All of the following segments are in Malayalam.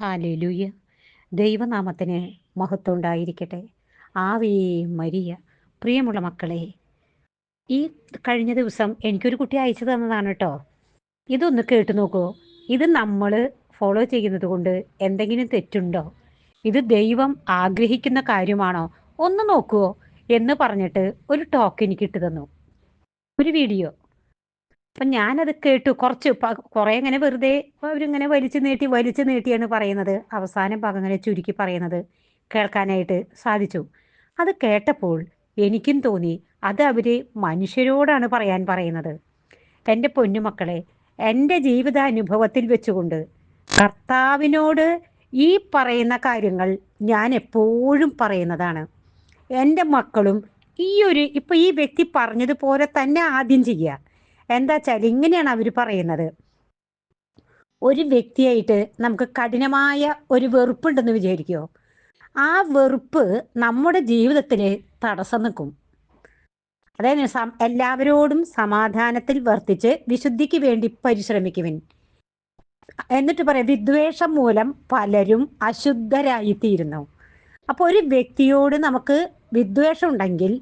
ഹാലേലൂയ. ദൈവനാമത്തിന് മഹത്വം ഉണ്ടായിരിക്കട്ടെ. ആവേ മരിയ. പ്രിയമുള്ള മക്കളെ ഈ കഴിഞ്ഞ ദിവസം എനിക്കൊരു കുട്ടി അയച്ചു തന്നതാണ് കേട്ടോ ഇതൊന്ന് കേട്ടു നോക്കൂ. ഇത് നമ്മൾ ഫോളോ ചെയ്യുന്നത് കൊണ്ട് എന്തെങ്കിലും തെറ്റുണ്ടോ? ഇത് ദൈവം ആഗ്രഹിക്കുന്ന കാര്യമാണോ? ഒന്ന് നോക്കുവോ എന്ന് പറഞ്ഞിട്ട് ഒരു ടോക്ക് എനിക്ക് ഇട്ടു തന്നു. ഒരു വീഡിയോ. അപ്പം ഞാനത് കേട്ടു. കുറച്ച് കുറേ ഇങ്ങനെ വെറുതെ അവരിങ്ങനെ വലിച്ചു നീട്ടി വലിച്ചു നീട്ടിയാണ് പറയുന്നത്. അവസാന ഭാഗം ഇങ്ങനെ ചുരുക്കി പറയുന്നത് കേൾക്കാനായിട്ട് സാധിച്ചു. അത് കേട്ടപ്പോൾ എനിക്കും തോന്നി അത് അവർ മനുഷ്യരോടാണ് പറയാൻ പറയുന്നത്. എന്റെ പൊന്നുമക്കളെ എന്റെ ജീവിതാനുഭവത്തിൽ വെച്ചുകൊണ്ട് കർത്താവിനോട് ഈ പറയുന്ന കാര്യങ്ങൾ ഞാൻ എപ്പോഴും പറയുന്നതാണ്. എന്റെ മക്കളും ഈ ഒരു ഇപ്പം ഈ വ്യക്തി പറഞ്ഞതുപോലെ തന്നെ ആദ്യം ചെയ്യുക എന്താ വെച്ചാൽ ഇങ്ങനെയാണ് അവർ പറയുന്നത്. ഒരു വ്യക്തിയായിട്ട് നമുക്ക് കഠിനമായ ഒരു വെറുപ്പുണ്ടെന്ന് വിചാരിക്കുമോ ആ വെറുപ്പ് നമ്മുടെ ജീവിതത്തിൽ തടസ്സം നിൽക്കും. അതായത് എല്ലാവരോടും സമാധാനത്തിൽ വർത്തിച്ച് വിശുദ്ധിക്ക് വേണ്ടി പരിശ്രമിക്കുവിൻ. എന്നിട്ട് പറയാം വിദ്വേഷം മൂലം പലരും അശുദ്ധരായിത്തീരുന്നു. അപ്പോൾ ഒരു വ്യക്തിയോട് നമുക്ക് വിദ്വേഷം ഉണ്ടെങ്കിൽ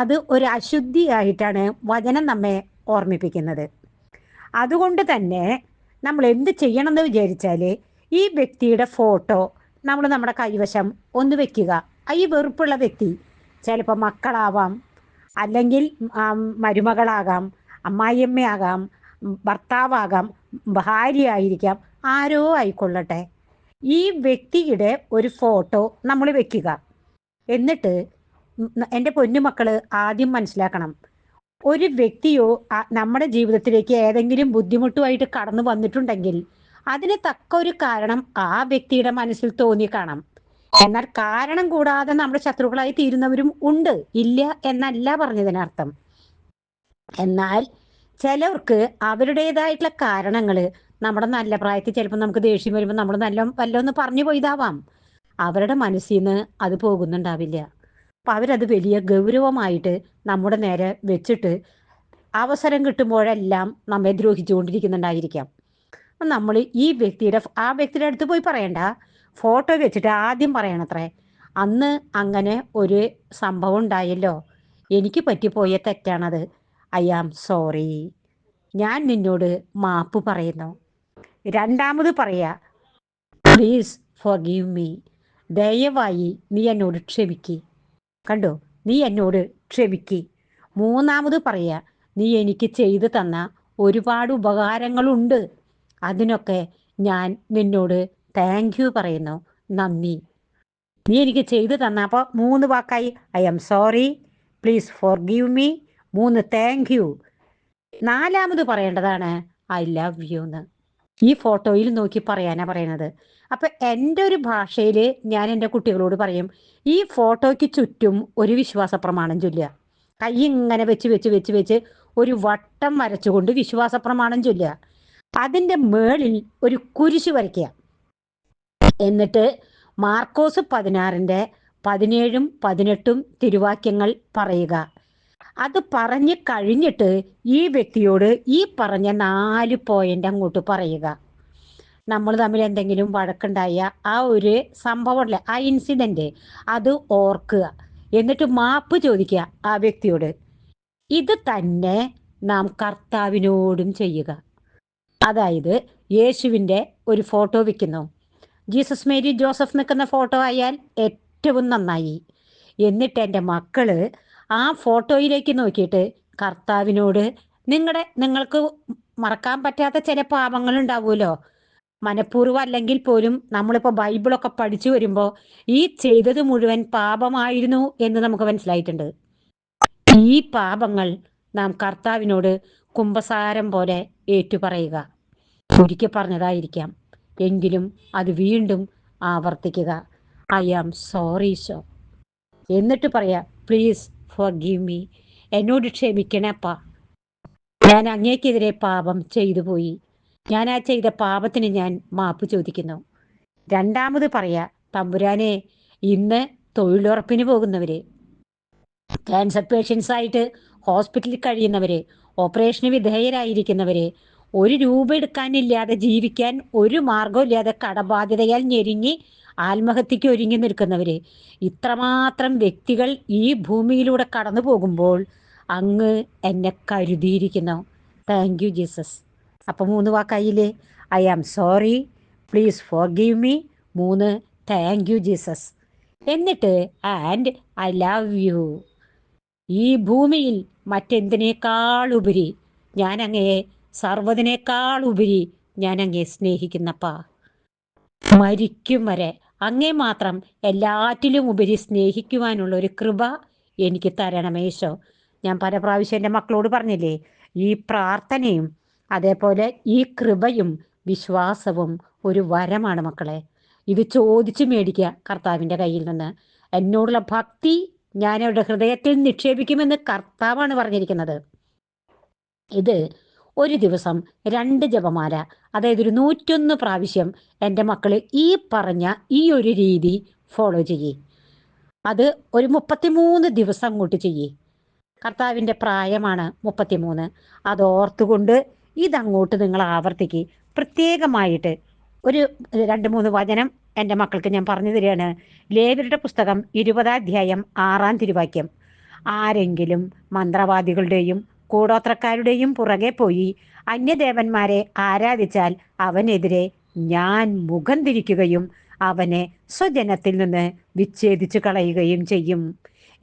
അത് ഒരു അശുദ്ധിയായിട്ടാണ് വചനം നമ്മെ ഓർമ്മിപ്പിക്കുന്നത്. അതുകൊണ്ട് തന്നെ നമ്മൾ എന്ത് ചെയ്യണമെന്ന് വിചാരിച്ചാൽ ഈ വ്യക്തിയുടെ ഫോട്ടോ നമ്മൾ നമ്മുടെ കൈവശം ഒന്ന് വെക്കുക. ഈ വെറുപ്പുള്ള വ്യക്തി ചിലപ്പോൾ മക്കളാവാം അല്ലെങ്കിൽ മരുമകളാകാം അമ്മായിയമ്മയാകാം ഭർത്താവാകാം ഭാര്യ ആയിരിക്കാം ആരോ ആയിക്കൊള്ളട്ടെ. ഈ വ്യക്തിയുടെ ഒരു ഫോട്ടോ നമ്മൾ വെക്കുക. എന്നിട്ട് എന്റെ പൊന്നുമക്കൾ ആദ്യം മനസ്സിലാക്കണം. ഒരു വ്യക്തിയോ നമ്മുടെ ജീവിതത്തിലേക്ക് ഏതെങ്കിലും ബുദ്ധിമുട്ടുമായിട്ട് കടന്നു വന്നിട്ടുണ്ടെങ്കിൽ അതിന് തക്ക ഒരു കാരണം ആ വ്യക്തിയുടെ മനസ്സിൽ തോന്നി കാണാം. എന്നാൽ കാരണം കൂടാതെ നമ്മുടെ ശത്രുക്കളായി തീരുന്നവരും ഉണ്ട്. ഇല്ല എന്നല്ല പറഞ്ഞതിനർത്ഥം എന്നാൽ ചിലവർക്ക് അവരുടേതായിട്ടുള്ള കാരണങ്ങൾ നമ്മുടെ നല്ല പ്രായത്തിൽ ചിലപ്പോൾ നമുക്ക് ദേഷ്യം വരുമ്പോൾ നമ്മൾ നല്ല വല്ലൊന്ന് പറഞ്ഞു പോയതാവാം. അവരുടെ മനസ്സിൽ നിന്ന് അത് പോകുന്നുണ്ടാവില്ല. അപ്പം അവരത് വലിയ ഗൗരവമായിട്ട് നമ്മുടെ നേരെ വെച്ചിട്ട് അവസരം കിട്ടുമ്പോഴെല്ലാം നമ്മെ ദ്രോഹിച്ചുകൊണ്ടിരിക്കുന്നുണ്ടായിരിക്കാം അപ്പം നമ്മൾ ഈ വ്യക്തിയുടെ ആ വ്യക്തിയുടെ അടുത്ത് പോയി പറയണ്ട. ഫോട്ടോ വെച്ചിട്ട് ആദ്യം പറയണത്രേ. അന്ന് അങ്ങനെ ഒരു സംഭവം ഉണ്ടായല്ലോ. എനിക്ക് പറ്റിപ്പോയ തെറ്റാണത്. I am sorry. ഞാൻ നിന്നോട് മാപ്പ് പറയുന്നു. രണ്ടാമത് പറയാ പ്ലീസ് ഫോർ ഗീവ് മീ ദയവായി നീ എന്നോട് ക്ഷമിക്ക്. കണ്ടോ? നീ എന്നോട് ക്ഷമിക്ക്. മൂന്നാമത് പറയാ നീ എനിക്ക് ചെയ്തു തന്ന ഒരുപാട് ഉപകാരങ്ങളുണ്ട്. അതിനൊക്കെ ഞാൻ നിന്നോട് താങ്ക് യു പറയുന്നു. നന്ദി. നീ എനിക്ക് ചെയ്തു തന്ന അപ്പോൾ മൂന്ന് വാക്കായി. I am sorry please forgive me മൂന്ന് താങ്ക് യു നാലാമത് പറയേണ്ടതാണ് ഐ ലവ് യു എന്ന് ഈ ഫോട്ടോയിൽ നോക്കി പറയാനാ പറയുന്നത് അപ്പൊ എന്റെ ഒരു ഭാഷയിൽ ഞാൻ എന്റെ കുട്ടികളോട് പറയും ഈ ഫോട്ടോയ്ക്ക് ചുറ്റും ഒരു വിശ്വാസ പ്രമാണം ചൊല്ലുക. കൈ ഇങ്ങനെ വെച്ച് വെച്ച് വെച്ച് വെച്ച് ഒരു വട്ടം വരച്ചുകൊണ്ട് വിശ്വാസ പ്രമാണം ചൊല്ലുക. അതിന്റെ മേളിൽ ഒരു കുരിശ് വരയ്ക്കുക. എന്നിട്ട് മാർക്കോസ് പതിനാറിന്റെ പതിനേഴും പതിനെട്ടും തിരുവാക്യങ്ങൾ പറയുക. അത് പറഞ്ഞു കഴിഞ്ഞിട്ട് ഈ വ്യക്തിയോട് ഈ പറഞ്ഞ നാല് പോയിന്റ് അങ്ങോട്ട് പറയുക. നമ്മൾ തമ്മിൽ എന്തെങ്കിലും വഴക്കുണ്ടായ ആ ഒരു സംഭവമല്ലേ ആ ഇൻസിഡന്റ് അത് ഓർക്കുക. എന്നിട്ട് മാപ്പ് ചോദിക്കുക ആ വ്യക്തിയോട്. ഇത് തന്നെ നാം കർത്താവിനോടും ചെയ്യുക. അതായത് യേശുവിന്റെ ഒരു ഫോട്ടോ വെക്കുന്നു. ജീസസ് മേരി ജോസഫ് നിൽക്കുന്ന ഫോട്ടോ ആയാൽ ഏറ്റവും നന്നായി. എന്നിട്ട് എന്റെ മക്കൾ ആ ഫോട്ടോയിലേക്ക് നോക്കിയിട്ട് കർത്താവിനോട് നിങ്ങളുടെ നിങ്ങൾക്ക് മറക്കാൻ പറ്റാത്ത ചില പാപങ്ങൾ ഉണ്ടാവുമല്ലോ മനഃപൂർവം അല്ലെങ്കിൽ പോലും നമ്മളിപ്പോൾ ബൈബിളൊക്കെ പഠിച്ചു വരുമ്പോൾ ഈ ചെയ്തത് മുഴുവൻ പാപമായിരുന്നു എന്ന് നമുക്ക് മനസ്സിലായിട്ടുണ്ട്. ഈ പാപങ്ങൾ നാം കർത്താവിനോട് കുംഭസാരം പോലെ ഏറ്റുപറയുക. ഒരിക്കൽ പറഞ്ഞതായിരിക്കാം. എങ്കിലും അത് വീണ്ടും ആവർത്തിക്കുക. ഐ ആം സോറി ഷോ എന്നിട്ട് പറയാ പ്ലീസ് ഫോർ ഗീവ് മീ എന്നോട് ക്ഷമിക്കണേപ്പാ. ഞാൻ അങ്ങേക്കെതിരെ പാപം ചെയ്തു പോയി. ഞാൻ ആ ചെയ്ത പാപത്തിന് ഞാൻ മാപ്പ് ചോദിക്കുന്നു. രണ്ടാമത് പറയാ തമ്പുരാനെ ഇന്ന് തൊഴിലുറപ്പിന് പോകുന്നവര് ക്യാൻസർ പേഷ്യൻസ് ആയിട്ട് ഹോസ്പിറ്റലിൽ കഴിയുന്നവര് ഓപ്പറേഷന് വിധേയരായിരിക്കുന്നവര് ഒരു രൂപ എടുക്കാനില്ലാതെ ജീവിക്കാൻ ഒരു മാർഗമില്ലാതെ കടബാധ്യതയാൽ ഞെരുങ്ങി ആത്മഹത്യക്ക് ഒരുങ്ങി നിൽക്കുന്നവര്. ഇത്രമാത്രം വ്യക്തികൾ ഈ ഭൂമിയിലൂടെ കടന്നു പോകുമ്പോൾ അങ്ങ് എന്നെ കരുതിയിരിക്കുന്നു. താങ്ക് യു ജീസസ് അപ്പം മൂന്ന് വാക്കായില്ലേ? I am sorry please forgive me മൂന്ന് താങ്ക് യു ജീസസ് എന്നിട്ട് ആൻഡ് ഐ ലവ് യു ഈ ഭൂമിയിൽ മറ്റെന്തിനേക്കാളുപരി ഞാൻ അങ്ങയെ സർവതിനേക്കാൾ ഞാൻ അങ്ങേ സ്നേഹിക്കുന്നപ്പാ. മരിക്കും വരെ അങ്ങേ മാത്രം എല്ലാറ്റിലും ഉപരി സ്നേഹിക്കുവാനുള്ള ഒരു കൃപ എനിക്ക് തരണമേശോ ഞാൻ പല പ്രാവശ്യം എന്റെ മക്കളോട് പറഞ്ഞില്ലേ ഈ പ്രാർത്ഥനയും അതേപോലെ ഈ കൃപയും വിശ്വാസവും ഒരു വരമാണ് മക്കളെ. ഇത് ചോദിച്ചു മേടിക്കുക കർത്താവിന്റെ കയ്യിൽ നിന്ന്. എന്നോടുള്ള ഭക്തി ഞാൻ അവരുടെ ഹൃദയത്തിൽ നിക്ഷേപിക്കുമെന്ന് കർത്താവാണ് പറഞ്ഞിരിക്കുന്നത്. ഇത് ഒരു ദിവസം രണ്ട് ജപമാല. അതായത് ഒരു നൂറ്റൊന്ന് പ്രാവശ്യം എന്റെ മക്കൾ ഈ പറഞ്ഞ ഈ ഒരു രീതി ഫോളോ ചെയ്യേ. അത് ഒരു മുപ്പത്തിമൂന്ന് ദിവസം അങ്ങോട്ട് ചെയ്യേ. കർത്താവിന്റെ പ്രായമാണ് മുപ്പത്തിമൂന്ന്. അത് ഓർത്തുകൊണ്ട് ഇതങ്ങോട്ട് നിങ്ങൾ ആവർത്തിക്കുക പ്രത്യേകമായിട്ട് ഒരു രണ്ട് മൂന്ന് വചനം എന്റെ മക്കൾക്ക് ഞാൻ പറഞ്ഞു തരികയാണ്. ലേവരുടെ പുസ്തകം ഇരുപതാധ്യായം ആറാം തിരുവാക്യം. ആരെങ്കിലും മന്ത്രവാദികളുടെയും കൂടോത്രക്കാരുടെയും പുറകെ പോയി. അന്യദേവന്മാരെ ആരാധിച്ചാൽ അവനെതിരെ ഞാൻ മുഖം തിരിക്കുകയും അവനെ സ്വജനത്തിൽ നിന്ന് വിച്ഛേദിച്ചു കളയുകയും ചെയ്യും.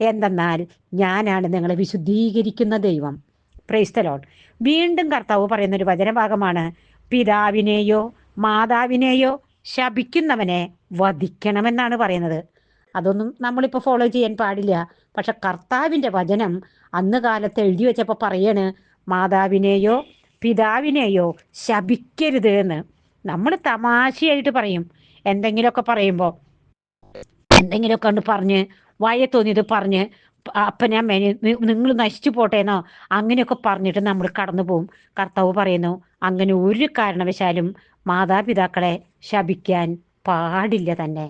എന്തെന്നാൽ ഞാനാണ് നിങ്ങളെ വിശുദ്ധീകരിക്കുന്ന ദൈവം. പ്രൈസ്തലോൺ വീണ്ടും കർത്താവ് പറയുന്ന ഒരു വചനഭാഗമാണ്. പിതാവിനെയോ മാതാവിനെയോ ശപിക്കുന്നവനെ വധിക്കണമെന്നാണ് പറയുന്നത്. അതൊന്നും നമ്മളിപ്പോൾ ഫോളോ ചെയ്യാൻ പാടില്ല. പക്ഷെ കർത്താവിന്റെ വചനം അന്ന് കാലത്ത് എഴുതി വെച്ചപ്പോൾ പറയാണ് മാതാവിനെയോ പിതാവിനെയോ ശപിക്കരുത് എന്ന്. നമ്മൾ തമാശയായിട്ട് പറയും. എന്തെങ്കിലുമൊക്കെ പറയുമ്പോൾ എന്തെങ്കിലുമൊക്കെ ഉണ്ട് പറഞ്ഞ് വായ തോന്നിയത് പറഞ്ഞ് അപ്പനെ അമ്മേനെ നിങ്ങൾ നശിച്ചു പോട്ടേന്നോ? അങ്ങനെയൊക്കെ പറഞ്ഞിട്ട് നമ്മൾ കടന്നു പോവും കർത്താവ് പറയുന്നു അങ്ങനെ ഒരു കാരണവശാലും മാതാപിതാക്കളെ ശപിക്കാൻ പാടില്ല തന്നെ.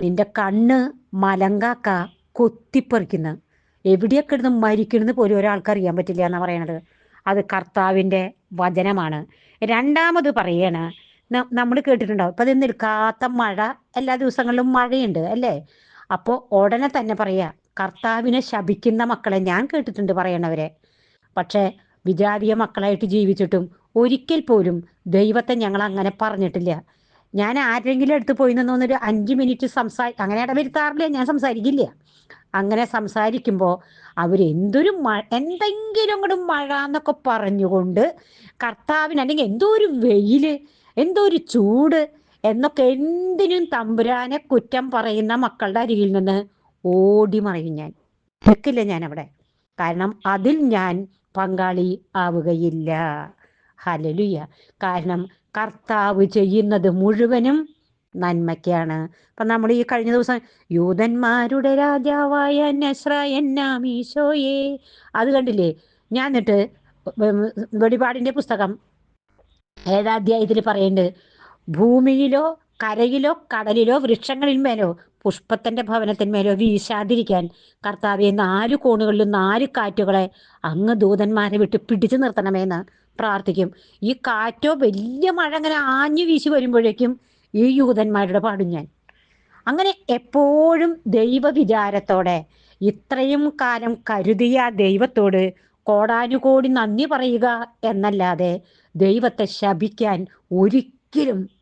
നിന്റെ കണ്ണ് മലങ്കാക്ക കൊത്തിപ്പറിക്കുന്ന. എവിടെയൊക്കെ ഇരുന്ന് മരിക്കണമെന്ന് പോലും ഒരാൾക്ക് അറിയാൻ പറ്റില്ല എന്നാ പറയണത്. അത് കർത്താവിന്റെ വചനമാണ്. രണ്ടാമത് പറയണ നമ്മൾ കേട്ടിട്ടുണ്ടാവും ഇപ്പം അത് നിൽക്കാത്ത മഴ എല്ലാ ദിവസങ്ങളിലും മഴയുണ്ട് അല്ലേ? അപ്പോൾ ഉടനെ തന്നെ പറയാ കർത്താവിനെ ശപിക്കുന്ന മക്കളെ ഞാൻ കേട്ടിട്ടുണ്ട് പറയണവരെ. പക്ഷേ വിജാതീയ മക്കളായിട്ട് ജീവിച്ചിട്ടും ഒരിക്കൽ പോലും ദൈവത്തെ ഞങ്ങൾ അങ്ങനെ പറഞ്ഞിട്ടില്ല. ഞാൻ ആരെങ്കിലും അടുത്ത് പോയി നിന്നൊന്നൊരു അഞ്ച് മിനിറ്റ് സംസാ അങ്ങനെ ഇടവരുത്താറില്ല ഞാൻ സംസാരിക്കില്ല. അങ്ങനെ സംസാരിക്കുമ്പോൾ അവരെന്തൊരു മഴ എന്തെങ്കിലും കൂടെ മഴ എന്നൊക്കെ പറഞ്ഞുകൊണ്ട് കർത്താവിന് അല്ലെങ്കിൽ എന്തോ ഒരു വെയിൽ എന്തോ ഒരു ചൂട് എന്നൊക്കെ എന്തിനും തമ്പുരാനെ കുറ്റം പറയുന്ന മക്കളുടെ അരികിൽ നിന്ന് ഓടി മറയും ഞാൻ. നിൽക്കില്ല ഞാൻ അവിടെ കാരണം അതിൽ ഞാൻ പങ്കാളി ആവുകയില്ല. ഹലലുയ കാരണം കർത്താവ് ചെയ്യുന്നത് മുഴുവനും നന്മയ്ക്കാണ്. അപ്പം നമ്മൾ ഈ കഴിഞ്ഞ ദിവസം യൂതന്മാരുടെ രാജാവായ നസ്രയന്നാമീശോയെ അത് കണ്ടില്ലേ? ഞാൻ എന്നിട്ട് വെളിപാടിന്റെ പുസ്തകം ഏതാധ്യായത്തിൽ പറയുന്നുണ്ട് ഭൂമിയിലോ കരയിലോ കടലിലോ വൃക്ഷങ്ങളിന്മേലോ പുഷ്പത്തിന്റെ ഭവനത്തിന്മേലോ വീശാതിരിക്കാൻ കർത്താവെ നാല് കോണുകളിലും നാല് കാറ്റുകളെ അങ്ങ് ദൂതന്മാരെ വിട്ട് പിടിച്ചു നിർത്തണമെന്ന് പ്രാർത്ഥിക്കും. ഈ കാറ്റോ വലിയ മഴ അങ്ങനെ ആഞ്ഞു വീശി വരുമ്പോഴേക്കും ഈ യൂതന്മാരുടെ പാടും ഞാൻ. അങ്ങനെ എപ്പോഴും ദൈവ വിചാരത്തോടെ ഇത്രയും കാലം കരുതിയ ദൈവത്തോട് കോടാനുകോടി നന്ദി പറയുക എന്നല്ലാതെ ദൈവത്തെ ശപിക്കാൻ ഒരിക്കലും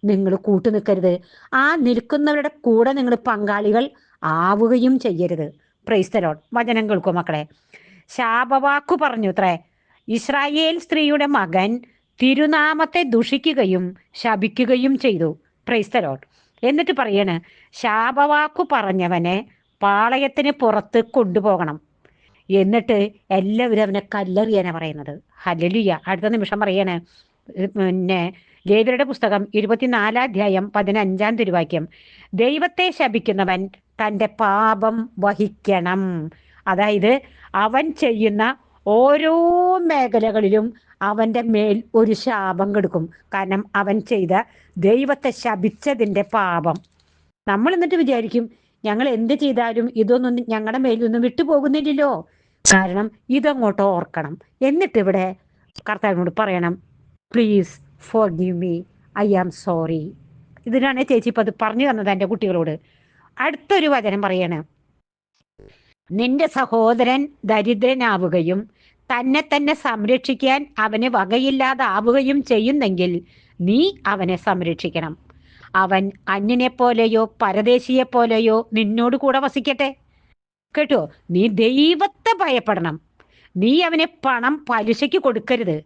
നിങ്ങൾ കൂട്ടു നിൽക്കരുത്. ആ നിൽക്കുന്നവരുടെ കൂടെ നിങ്ങൾ പങ്കാളികൾ ആവുകയും ചെയ്യരുത്. പ്രൈസ്തലോൺ വചനം കേൾക്കും മക്കളെ. ശാപവാക്കു പറഞ്ഞു അത്രേ ഇസ്രായേൽ സ്ത്രീയുടെ മകൻ തിരുനാമത്തെ ദുഷിക്കുകയും ശപിക്കുകയും ചെയ്തു. പ്രൈസ്തലോൺ എന്നിട്ട് പറയണ് ശാപവാക്കു പറഞ്ഞവനെ പാളയത്തിന് പുറത്ത് കൊണ്ടുപോകണം. എന്നിട്ട് എല്ലാവരും അവനെ കല്ലെറിയാനാണ് പറയുന്നത്. ഹലലിയ അടുത്ത നിമിഷം പറയണേ പിന്നെ ലേവരുടെ പുസ്തകം ഇരുപത്തിനാലാധ്യായം പതിനഞ്ചാം തിരുവാക്യം. ദൈവത്തെ ശപിക്കുന്നവൻ തന്റെ പാപം വഹിക്കണം. അതായത് അവൻ ചെയ്യുന്ന ഓരോ മേഖലകളിലും അവന്റെ മേൽ ഒരു ശാപം കെടുക്കും. കാരണം അവൻ ചെയ്ത ദൈവത്തെ ശപിച്ചതിന്റെ പാപം. നമ്മൾ എന്നിട്ട് വിചാരിക്കും ഞങ്ങൾ എന്ത് ചെയ്താലും ഇതൊന്നും ഞങ്ങളുടെ മേലൊന്നും വിട്ടുപോകുന്നില്ലല്ലോ കാരണം ഇതങ്ങോട്ട് ഓർക്കണം. എന്നിട്ട് ഇവിടെ കർത്താവിനോട് പറയണം please forgive me I am sorry ഇതിനാണ് ചേച്ചി ഇപ്പം അത് പറഞ്ഞു തന്നത് എന്റെ കുട്ടികളോട്. അടുത്തൊരു വചനം പറയാണ്. നിന്റെ സഹോദരൻ ദരിദ്രനാവുകയും തന്നെ തന്നെ സംരക്ഷിക്കാൻ അവന് വകയില്ലാതാവുകയും ചെയ്യുന്നെങ്കിൽ നീ അവനെ സംരക്ഷിക്കണം. അവൻ അന്യനെ പോലെയോ പരദേശിയെ പോലെയോ നിന്നോട് കൂടെ വസിക്കട്ടെ. കേട്ടോ? നീ ദൈവത്തെ ഭയപ്പെടണം. നീ അവനെ പണം പലിശയ്ക്ക് കൊടുക്കരുത്.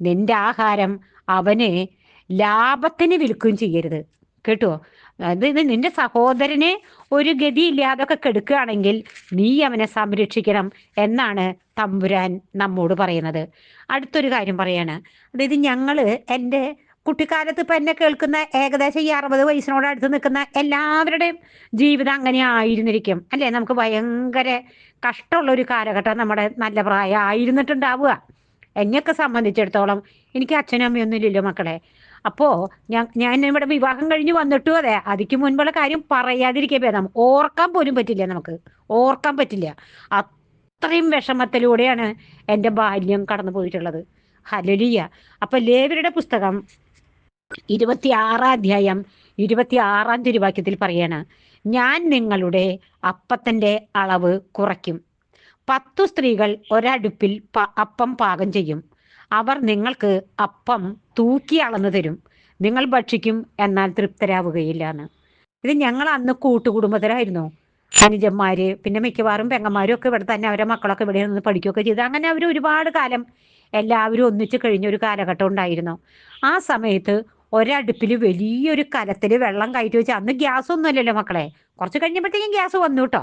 നിന്റെ ആഹാരം അവന് ലാഭത്തിന് വിൽക്കുകയും ചെയ്യരുത്. കേട്ടോ? അതായത് നിന്റെ സഹോദരനെ ഒരു ഗതി ഗതിയില്ലാതൊക്കെ കെടുക്കുകയാണെങ്കിൽ നീ അവനെ സംരക്ഷിക്കണം എന്നാണ് തമ്പുരാൻ നമ്മോട് പറയുന്നത്. അടുത്തൊരു കാര്യം പറയാണ്. അതായത് ഞങ്ങൾ എന്റെ കുട്ടിക്കാലത്ത് ഇപ്പം എന്നെ കേൾക്കുന്ന ഏകദേശം ഈ അറുപത് വയസ്സിനോട് അടുത്ത് നിൽക്കുന്ന എല്ലാവരുടെയും ജീവിതം അങ്ങനെ ആയിരുന്നിരിക്കും. അല്ലേ? നമുക്ക് ഭയങ്കര കഷ്ടമുള്ള ഒരു കാലഘട്ടം നമ്മുടെ നല്ല പ്രായം ആയിരുന്നിട്ടുണ്ടാവുക. എന്നെയൊക്കെ സംബന്ധിച്ചിടത്തോളം എനിക്ക് അച്ഛനും അമ്മയൊന്നും ഇല്ലല്ലോ മക്കളെ. അപ്പോ ഞാൻ ഞാൻ ഇവിടെ വിവാഹം കഴിഞ്ഞ് വന്നിട്ടും അതെ അതിക്ക് മുൻപുള്ള കാര്യം പറയാതിരിക്കേ ഭേദം. ഓർക്കാൻ പോലും പറ്റില്ല നമുക്ക്. ഓർക്കാൻ പറ്റില്ല. അത്രയും വിഷമത്തിലൂടെയാണ് എന്റെ ബാല്യം കടന്നു പോയിട്ടുള്ളത്. ഹലലിയ അപ്പൊ ലേവരുടെ പുസ്തകം ഇരുപത്തി ആറാം അധ്യായം ഇരുപത്തി ആറാം തിരുവാക്യത്തിൽ പറയാണ് ഞാൻ നിങ്ങളുടെ അപ്പത്തിന്റെ അളവ് കുറയ്ക്കും. പത്തു സ്ത്രീകൾ ഒരടുപ്പിൽ അപ്പം പാകം ചെയ്യും. അവർ നിങ്ങൾക്ക് അപ്പം തൂക്കി അളന്നു തരും. നിങ്ങൾ ഭക്ഷിക്കും എന്നാൽ തൃപ്തരാവുകയില്ല എന്ന് ഇത് ഞങ്ങൾ അന്ന് കൂട്ടുകുടുംബത്തിലായിരുന്നു. അനുജന്മാര് പിന്നെ മിക്കവാറും പെങ്ങന്മാരും ഒക്കെ ഇവിടെ തന്നെ അവരെ മക്കളൊക്കെ ഇവിടെ നിന്ന് പഠിക്കുകയൊക്കെ ചെയ്തു. അങ്ങനെ അവർ ഒരുപാട് കാലം എല്ലാവരും ഒന്നിച്ചു കഴിഞ്ഞ ഒരു കാലഘട്ടം ഉണ്ടായിരുന്നു. ആ സമയത്ത് ഒരടുപ്പിൽ വലിയൊരു കലത്തിൽ വെള്ളം കയറ്റി വെച്ച് അന്ന് ഗ്യാസ് ഒന്നുമല്ലല്ലോ മക്കളെ. കുറച്ച് കഴിഞ്ഞപ്പോഴത്തേക്കും ഗ്യാസ് വന്നു കേട്ടോ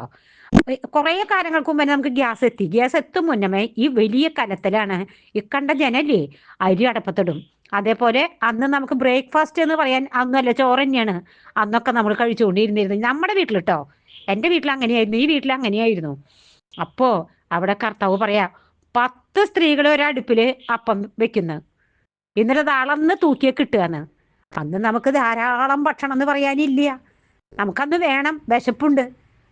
കുറേ കാലങ്ങൾക്ക് മുമ്പേ നമുക്ക് ഗ്യാസ് എത്തി. ഗ്യാസ് എത്തും മുന്നമേ ഈ വലിയ കലത്തിലാണ് ഈ കണ്ട ജനല്ലേ അരി അടപ്പത്തിടും. അതേപോലെ അന്ന് നമുക്ക് ബ്രേക്ക്ഫാസ്റ്റ് എന്ന് പറയാൻ അന്നല്ല ചോറ് തന്നെയാണ്. അന്നൊക്കെ നമ്മൾ കഴിച്ചുകൊണ്ടിരുന്നിരുന്നു. നമ്മുടെ വീട്ടിൽ കേട്ടോ എന്റെ വീട്ടിൽ അങ്ങനെയായിരുന്നു. ഈ വീട്ടിൽ അങ്ങനെയായിരുന്നു. അപ്പോ അവിടെ കർത്താവ് പറയാ പത്ത് സ്ത്രീകൾ ഒരടുപ്പിൽ അപ്പം വെക്കുന്നു. ഇന്നലെ അത് അളന്ന് തൂക്കിയെ കിട്ടുകയെന്ന് അന്ന് നമുക്ക് ധാരാളം ഭക്ഷണം എന്ന് പറയാനില്ല. നമുക്കന്ന് വേണം. വിശപ്പുണ്ട്.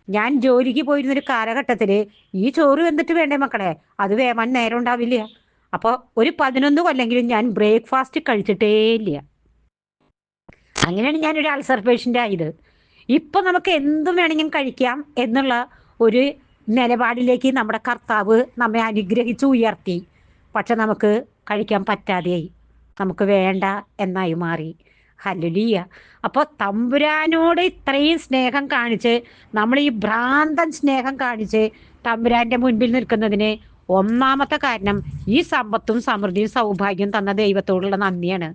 ഞാൻ ജോലിക്ക് പോയിരുന്നൊരു കാലഘട്ടത്തിൽ ഈ ചോറ് വെന്തിട്ട് വേണ്ടേ മക്കളെ? അത് വേവാൻ നേരം ഉണ്ടാവില്ല. അപ്പോൾ ഒരു പതിനൊന്ന് കൊല്ലെങ്കിലും ഞാൻ ബ്രേക്ക്ഫാസ്റ്റ് കഴിച്ചിട്ടേ ഇല്ല. അങ്ങനെയാണ് ഞാനൊരു അൾസർ പേഷ്യന്റ് ആയത്. ഇപ്പം നമുക്ക് എന്തും വേണമെങ്കിലും കഴിക്കാം എന്നുള്ള ഒരു നിലപാടിലേക്ക് നമ്മുടെ കർത്താവ് നമ്മെ അനുഗ്രഹിച്ച് ഉയർത്തി. പക്ഷെ നമുക്ക് കഴിക്കാൻ പറ്റാതെയായി. നമുക്ക് വേണ്ട എന്നായി മാറി. ഹലുലിയ അപ്പോൾ തമ്പുരാനോട് ഇത്രയും സ്നേഹം കാണിച്ച് നമ്മൾ ഈ ഭ്രാന്തൻ സ്നേഹം കാണിച്ച് തമ്പുരാന്റെ മുൻപിൽ നിൽക്കുന്നതിന് ഒന്നാമത്തെ കാരണം ഈ സമ്പത്തും സമൃദ്ധിയും സൗഭാഗ്യവും തന്ന ദൈവത്തോടുള്ള നന്ദിയാണ്.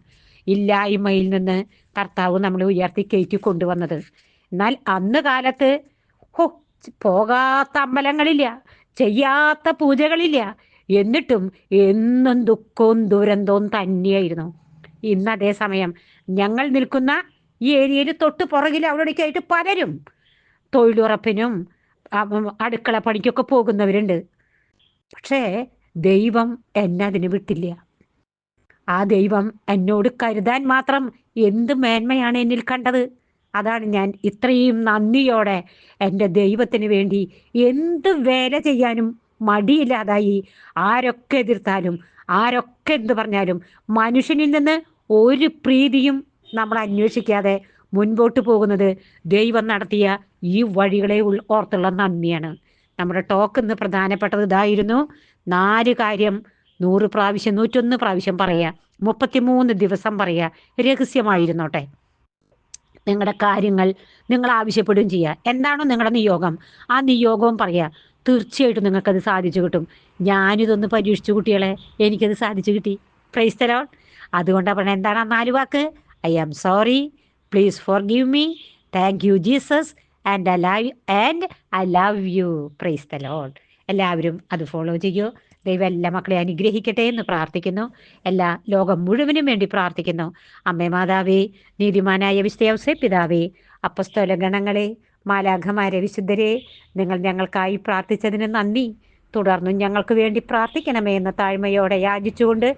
ഇല്ലായ്മയിൽ നിന്ന് കർത്താവ് നമ്മൾ ഉയർത്തി കയറ്റി കൊണ്ടുവന്നത്. എന്നാൽ അന്ന് കാലത്ത് ഹോ പോകാത്ത അമ്പലങ്ങളില്ല ചെയ്യാത്ത പൂജകളില്ല. എന്നിട്ടും എന്നും ദുഃഖവും ദുരന്തവും തന്നെയായിരുന്നു. ഇന്ന് അതേസമയം ഞങ്ങൾ നിൽക്കുന്ന ഈ ഏരിയയിൽ തൊട്ട് പുറകിൽ അവിടേക്കായിട്ട് പലരും തൊഴിലുറപ്പിനും അടുക്കള പണിക്കൊക്കെ പോകുന്നവരുണ്ട്. പക്ഷേ ദൈവം എന്നെ അതിന് വിട്ടില്ല. ആ ദൈവം എന്നോട് കരുതാൻ മാത്രം എന്ത് മേന്മയാണ് എന്നിൽ കണ്ടത്? അതാണ് ഞാൻ ഇത്രയും നന്ദിയോടെ എന്റെ ദൈവത്തിന് വേണ്ടി എന്ത് വേല ചെയ്യാനും മടിയില്ലാതായി. ആരൊക്കെ എതിർത്താലും ആരൊക്കെ എന്ത് പറഞ്ഞാലും മനുഷ്യനിൽ നിന്ന് ഒരു പ്രീതിയും നമ്മൾ അന്വേഷിക്കാതെ മുൻപോട്ട് പോകുന്നത് ദൈവം നടത്തിയ ഈ വഴികളെ ഓർത്തുള്ള നന്ദിയാണ്. നമ്മുടെ ടോക്ക് ഇന്ന് പ്രധാനപ്പെട്ടത് ഇതായിരുന്നു. നാല് കാര്യം നൂറ് പ്രാവശ്യം നൂറ്റൊന്ന് പ്രാവശ്യം പറയുക. മുപ്പത്തിമൂന്ന് ദിവസം പറയുക. രഹസ്യമായിരുന്നോട്ടെ. നിങ്ങളുടെ കാര്യങ്ങൾ നിങ്ങൾ ആവശ്യപ്പെടുകയും ചെയ്യുക. എന്താണോ നിങ്ങളുടെ നിയോഗം. ആ നിയോഗവും പറയുക. തീർച്ചയായിട്ടും നിങ്ങൾക്കത് സാധിച്ചു കിട്ടും. ഞാനിതൊന്ന് പരീക്ഷിച്ചു കുട്ടികളെ. എനിക്കത് സാധിച്ചു കിട്ടി. പ്രൈസ് തലോൺ അതുകൊണ്ടാണ് പറഞ്ഞത് എന്താണ് ആ നാല് വാക്ക്? I am sorry. Please forgive me. Thank you Jesus. And I love and I love you. Praise the Lord. എല്ലാവരും അത് ഫോളോ ചെയ്യൂ. ദൈവം എല്ലാ മക്കളെ അനുഗ്രഹിക്കട്ടെ എന്ന് പ്രാർത്ഥിക്കുന്നു. എല്ലാ ലോകം മുഴുവനും വേണ്ടി പ്രാർത്ഥിക്കുന്നു. അമ്മേ മാതാവേ നീതിമാനായ വിശ്വസേ പിതാവേ അപ്പസ്തോല ഗണങ്ങളെ മാലാഖമാരെ വിശുദ്ധരെ നിങ്ങൾ ഞങ്ങൾക്കായി പ്രാർത്ഥിച്ചതിന് നന്ദി. തുടർന്നും ഞങ്ങൾക്ക് വേണ്ടി പ്രാർത്ഥിക്കണമേ എന്ന താഴ്മയോടെ യാചിച്ചുകൊണ്ട്